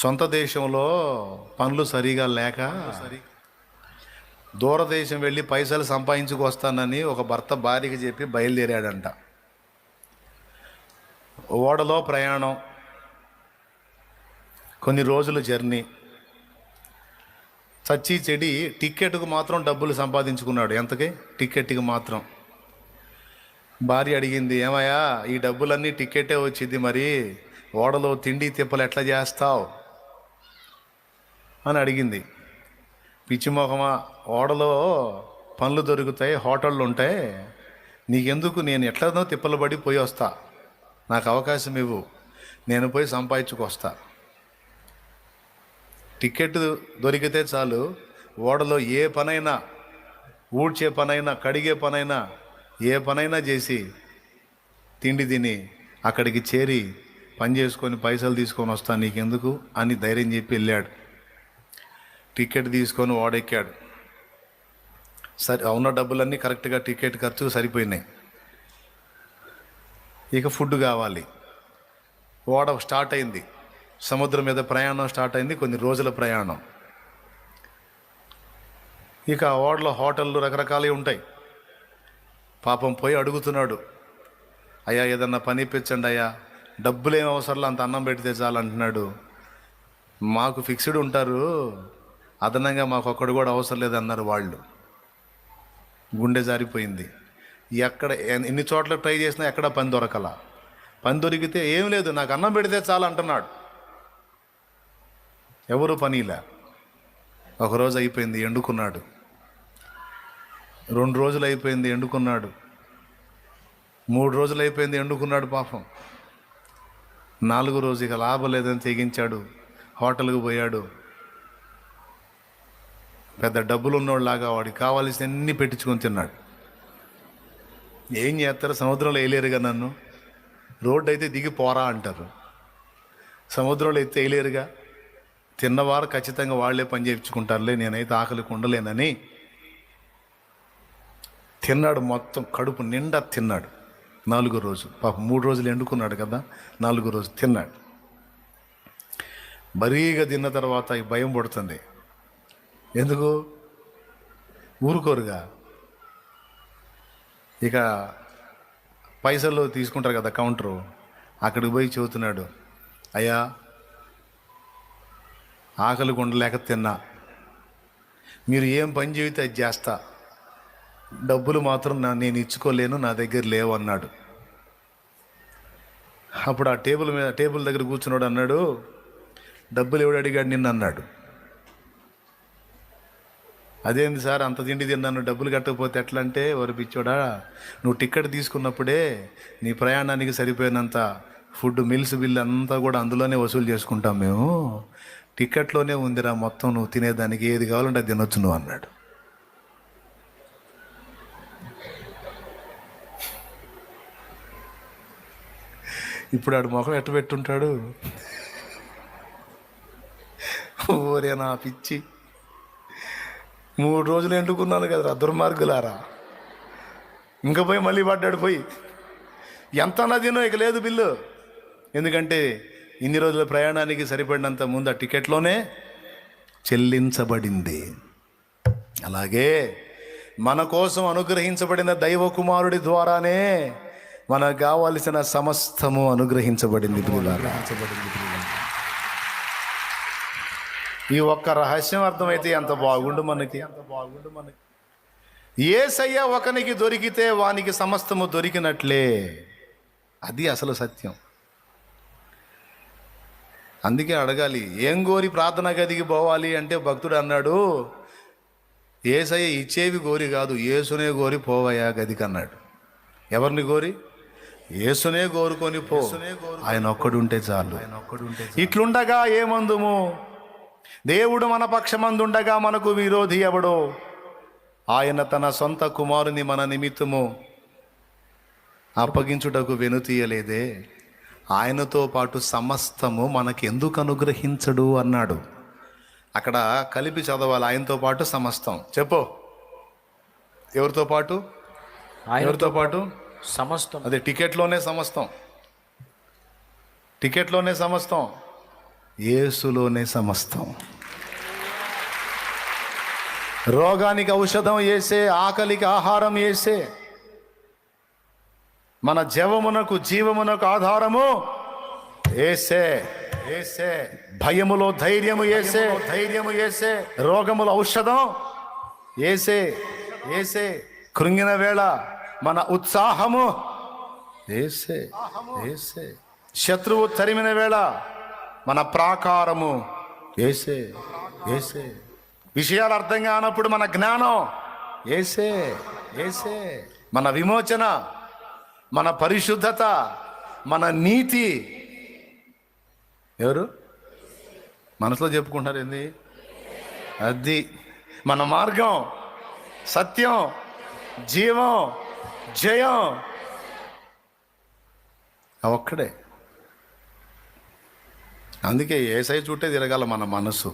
సొంత దేశంలో పనులు సరిగా లేక దూరదేశం వెళ్ళి పైసలు సంపాదించుకొస్తానని ఒక భర్త భార్యకి చెప్పి బయలుదేరాడంట. ఓడలో ప్రయాణం కొన్ని రోజుల జర్నీ. చచ్చి చెడి టిక్కెట్కు మాత్రం డబ్బులు సంపాదించుకున్నాడు. ఎంతకి? టిక్కెట్కి మాత్రం. భార్య అడిగింది ఏమయ్యా ఈ డబ్బులన్నీ టిక్కెటే వచ్చింది మరి ఓడలో తిండి తిప్పలు ఎట్లా చేస్తావు? అని అడిగింది. పిచ్చిమోహమా ఓడలో పనులు దొరుకుతాయి హోటళ్ళు ఉంటాయి. నీకెందుకు? నేను ఎట్లనో తిప్పలు పడి పోయి వస్తా. నాకు అవకాశం ఇవ్వు. నేను పోయి సంపాదించుకొస్తా. టికెట్ దొరికితే చాలు. ఓడలో ఏ పనైనా ఊడ్చే పనైనా కడిగే పనైనా ఏ పనైనా చేసి తిండి తిని అక్కడికి చేరి పని చేసుకొని పైసలు తీసుకొని వస్తా. నీకెందుకు? అని ధైర్యం చెప్పి వెళ్ళాడు. టికెట్ తీసుకొని ఓడెక్కాడు. సరి ఉన్న డబ్బులన్నీ కరెక్ట్గా టికెట్ ఖర్చు సరిపోయినాయి. ఇక ఫుడ్ కావాలి. ఓడ స్టార్ట్ అయింది. సముద్రం మీద ప్రయాణం స్టార్ట్ అయింది. కొన్ని రోజుల ప్రయాణం. ఇక ఆ ఓడలో హోటళ్ళు రకరకాలవి ఉంటాయి. పాపం పోయి అడుగుతున్నాడు. అయ్యా ఏదన్నా పని ఇప్పించండి అయ్యా. డబ్బులు అవసరంలో అంత అన్నం పెడితే చాలు అంటున్నాడు. మాకు ఫిక్స్డ్ ఉంటారు. అదనంగా మాకు ఒక్కడు కూడా అవసరం లేదన్నారు వాళ్ళు. గుండె జారిపోయింది. ఎక్కడ ఎన్ని చోట్ల ట్రై చేసినా ఎక్కడ పని దొరకల. పని దొరికితే ఏం లేదు నాకు అన్నం పెడితే చాలు అంటున్నాడు. ఎవరు పనిలే? ఒకరోజు అయిపోయింది ఎండుకున్నాడు. రెండు రోజులు అయిపోయింది ఎండుకున్నాడు. మూడు రోజులు అయిపోయింది ఎండుకున్నాడు పాపం. నాలుగు రోజు ఇక లాభం లేదని తెగించాడు. హోటల్కి పోయాడు. పెద్ద డబ్బులు ఉన్నోళ్ళలాగా వాడికి కావాల్సిన అన్ని పెట్టించుకొని తిన్నాడు. ఏం చేస్తారు? సముద్రంలో వేయలేరుగా నన్ను. రోడ్డు అయితే దిగి పోరా అంటారు. సముద్రంలో ఎత్తి వేయలేరుగా తిన్నవారు ఖచ్చితంగా వాళ్ళే పని చేయించుకుంటారులే నేనైతే ఆకలికి ఉండలేనని. తిన్నాడు మొత్తం కడుపు నిండా తిన్నాడు. నాలుగో రోజు. పాప మూడు రోజులు ఎండుకున్నాడు కదా నాలుగో రోజు తిన్నాడు. బరీగా తిన్న తర్వాత ఈ భయం పడుతుంది. ఎందుకు? ఊరుకోరుగా. ఇక పైసలు తీసుకుంటారు కదా కౌంటరు అక్కడికి పోయి చెబుతున్నాడు అయ్యా ఆకలి కొండలేక తిన్నా. మీరు ఏం పని చేయితే అది చేస్తా. డబ్బులు మాత్రం నా నేను ఇచ్చుకోలేను నా దగ్గర లేవు అన్నాడు. అప్పుడు ఆ టేబుల్ మీద టేబుల్ దగ్గర కూర్చున్నాడు అన్నాడు డబ్బులు ఎవడు అడిగాడు? నిన్ను అన్నాడు అదేంది సార్ అంత తిండి తిన్నాను డబ్బులు కట్టకపోతే ఎట్లా అంటే ఎవరు పిచ్చోడా నువ్వు టికెట్ తీసుకున్నప్పుడే నీ ప్రయాణానికి సరిపోయినంత ఫుడ్ మిల్స్ బిల్ అంతా కూడా అందులోనే వసూలు చేసుకుంటాం మేము. టికెట్లోనే ఉందిరా మొత్తం నువ్వు తినేదానికి ఏది కావాలంటే అది తినొచ్చు నువ్వు అన్నాడు. ఇప్పుడు ఆడు ముఖం ఎట్ట పెట్టుంటాడు? ఓరే నా పిచ్చి. మూడు రోజులు ఎండుకున్నాను కదరా దుర్మార్గులారా. ఇంకా పోయి మళ్ళీ పడ్డాడు పోయి. ఎంత నదినో ఇక లేదు బిల్లు. ఎందుకంటే ఇన్ని రోజుల ప్రయాణానికి సరిపడినంత ముందు ఆ టికెట్లోనే చెల్లించబడింది. అలాగే మన కోసం అనుగ్రహించబడిన దైవ కుమారుడి ద్వారానే మనకు కావలసిన సమస్తము అనుగ్రహించబడింది ప్రియులారా. ఈ ఒక్క రహస్యం అర్థమైతే ఎంత బాగుండు మనకి? ఎంత బాగుండు మనకి? ఏసయ్య ఒకనికి దొరికితే వానికి సమస్తము దొరికినట్లే. అది అసలు సత్యం. అందుకే అడగాలి ఏం కోరి ప్రార్థన గదికి పోవాలి అంటే భక్తుడు అన్నాడు ఏసయ్య ఇచ్చేవి కోరి కాదు ఏసునే కోరి పోవయ్యా గదికి అన్నాడు. ఎవరిని కోరి ఏసునే కోరుకొని పో. ఆయన ఒక్కడుంటే చాలు. ఇట్లుండగా ఏమందుము? దేవుడు మన పక్షమందుండగా మనకు విరోధి ఎవడో? ఆయన తన సొంత కుమారుని మన నిమిత్తము అప్పగించుటకు వెనుతీయలేదే ఆయనతో పాటు సమస్తము మనకు ఎందుకు అనుగ్రహించడు అన్నాడు. అక్కడ కలిపి చదవాలి ఆయనతో పాటు సమస్తం. చెప్పు. ఎవరితో పాటు? ఎవరితో పాటు? సమస్తం. అదే టికెట్లోనే సమస్తం. టికెట్లోనే సమస్తం. యేసులోనే సమస్తం. రోగానికి ఔషధం వేసే ఆకలికి ఆహారం వేసే మన జవమునకు జీవమునకు ఆధారము ఏసే ఏసే భయములో ధైర్యము ఏసే ధైర్యము ఏసే రోగముల ఔషధం ఏసే ఏసే కృంగిన వేళ మన ఉత్సాహము ఏసే ఏసే శత్రువు తరిమిన వేళ మన ప్రాకారము. ఏసే ఏసే. విషయాలు అర్థం కానప్పుడు మన జ్ఞానం. ఏసే ఏసే. మన విమోచన మన పరిశుద్ధత మన నీతి. ఎవరు? మనసులో చెప్పుకుంటారు ఏంది? అది మన మార్గం. సత్యం. జీవం. జయం. ఒక్కడే. అందుకే ఏసై చుట్టే తిరగాల మన మనసు.